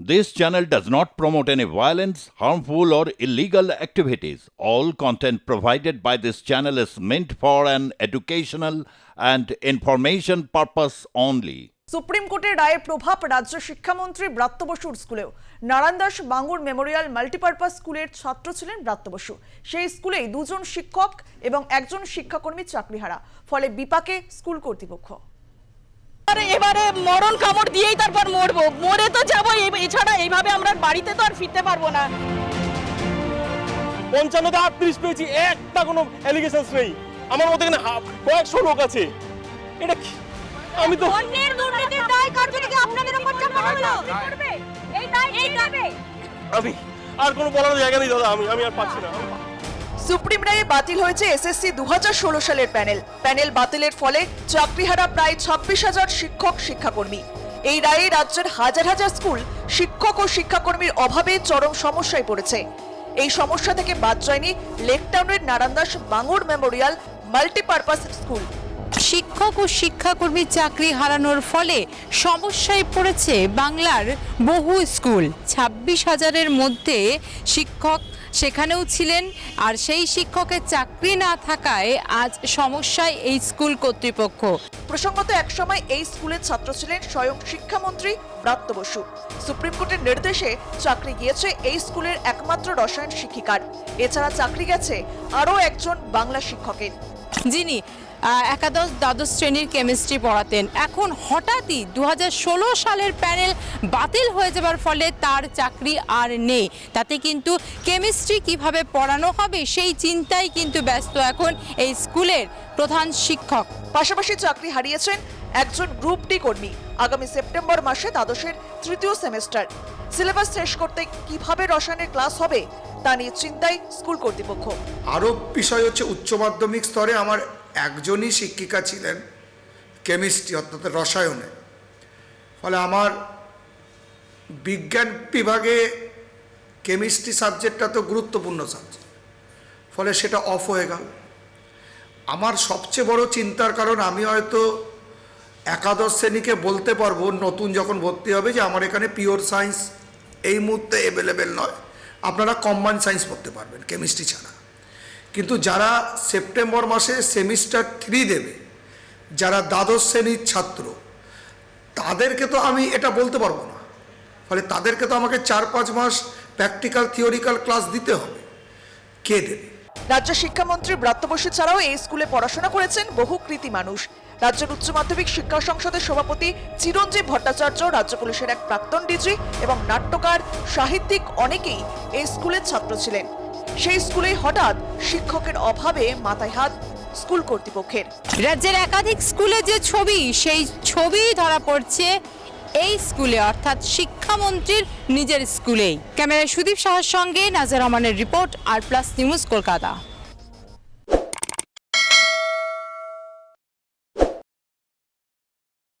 This channel does not promote any violence, harmful, or illegal activities. All content provided by this channel is meant for an educational and information purpose only. Supreme কোর্টের রায়ের প্রভাব রাজ্য শিক্ষামন্ত্রী ব্রাত্য বসুর স্কুলেও Narayan Das Bangur memorial multipurpose স্কুলের ছাত্র ছিলেন ব্রাত্য বসু সেই স্কুলেই দুজন শিক্ষক এবং একজন শিক্ষাকর্মী চাকরিহারা ফলে বিপাকে স্কুল কর্তৃপক্ষ এবারে মরণ কামড় দিয়েই তারপর মরবো। মরে তো যাব এছাড়া এইভাবে আমরা বাড়িতে তো আর ফিরতে পারব না। পঞ্চান্নতে আটত্রিশ পেয়েছি একটা কোনো অ্যালিগেশন নেই। আমার মধ্যে এখানে কয়েকশো লোক আছে। এটা আমি তো অন্যের দুর্নীতির দায় কার থেকে আপনাদের উপর চাপানো হলো? এই দায় এই আমি আর কোনো বলার জায়গা নেই দাদা আমি আমি আর পাচ্ছি না। সুপ্রিম রায়ে বাতিল হয়েছে এসএসসি দু হাজার ষোলো সালের প্যানেল। প্যানেল বাতিলের ফলে চাকরিহারা প্রায় ছাব্বিশ হাজার শিক্ষক, শিক্ষাকর্মী। এই রায়ে রাজ্যের হাজার হাজার স্কুল শিক্ষক ও শিক্ষাকর্মীর অভাবে চরম সমস্যায় পড়েছে। এই সমস্যা থেকে বাদ যায়নি লেকটাউনের Narayan Das Bangur memorial multipurpose school. শিক্ষক ও শিক্ষাকর্মী চাকরি হারানোর ফলে সমস্যায় পড়েছে বাংলার বহু স্কুল। ছাব্বিশ হাজারের মধ্যে শিক্ষক সেখানেও ছিলেন আর সেই শিক্ষকের চাকরি না থাকায় আজ সমস্যায় এই স্কুল কর্তৃপক্ষ। প্রসঙ্গত একসময় এই স্কুলের ছাত্র ছিলেন স্বয়ং শিক্ষামন্ত্রী ব্রাত্য বসু। সুপ্রিম কোর্টের নির্দেশে চাকরি গিয়েছে এই স্কুলের একমাত্র রসায়ন শিক্ষিকার। এছাড়া চাকরি গেছে আরও একজন বাংলা শিক্ষকের। যিনি একাদশ দ্বাদশ শ্রেণির কেমিস্ট্রি পড়াতেন। এখন হঠাৎই দু হাজার ষোলো সালের প্যানেল বাতিল হয়ে যাবার ফলে তার চাকরি আর নেই। তাতে কিন্তু কেমিস্ট্রি কীভাবে পড়ানো হবে সেই চিন্তায় কিন্তু ব্যস্ত এখন এই স্কুলের প্রধান শিক্ষক। পাশাপাশি চাকরি হারিয়েছেন একজন গ্রুপ ডি কর্মী আগামী সেপ্টেম্বর মাসে দ্বাদশের তৃতীয় সেমেস্টার। সিলেবাস শেষ করতে কীভাবে রসায়নের ক্লাস হবে, তা নিয়ে চিন্তায় স্কুল কর্তৃপক্ষ। আরও বিষয় হচ্ছে উচ্চ মাধ্যমিক স্তরে আমার একজনই শিক্ষিকা ছিলেন, কেমিস্ট্রি অর্থাৎ রসায়নে। ফলে আমার বিজ্ঞান বিভাগে কেমিস্ট্রি সাবজেক্টটা তো গুরুত্বপূর্ণ সাবজেক্ট ফলে সেটা অফ হয়ে গেল। আমার সবচেয়ে বড় চিন্তার কারণ, আমি হয়তো একাদশ শ্রেণীকে বলতে পারব, নতুন যখন ভর্তি হবে যে আমার এখানে পিওর সায়েন্স এই মুহূর্তে অ্যাভেলেবেল নয়। আপনারা কম্বাইন সায়েন্স পড়তে পারবেন কেমিস্ট্রি ছাড়া। কিন্তু যারা সেপ্টেম্বর মাসে সেমিস্টার থ্রি দেবে, যারা দ্বাদশ শ্রেণির ছাত্র, তাদেরকে তো আমি এটা বলতে পারব না। ফলে তাদেরকে তো আমাকে চার পাঁচ মাস প্র্যাকটিক্যাল থিওরিক্যাল ক্লাস দিতে হবে। কে দেবে? রাজ্য শিক্ষামন্ত্রী ব্রাত্য বসু ছাড়াও এই স্কুলে পড়াশোনা করেছেন বহু কৃতি মানুষ। রাজ্যের উচ্চ মাধ্যমিক শিক্ষা সংসদের সভাপতি চিরঞ্জীব ভট্টাচার্য, রাজ্য পুলিশের এক প্রাক্তন ডিজি এবং নাট্যকার, সাহিত্যিক অনেকেই এই স্কুলের ছাত্র ছিলেন। সেই স্কুলেই হঠাৎ শিক্ষকের অভাবে মাথায় হাত স্কুল কর্তৃপক্ষের। রাজ্যের একাধিক স্কুলে যে ছবি, সেই ছবি ধরা পড়ছে এই স্কুলে, অর্থাৎ শিক্ষামন্ত্রীর নিজের স্কুলেই। ক্যামেরায় সুদীপ সাহার সঙ্গে নাজার রহমানের report, R plus news Kolkata.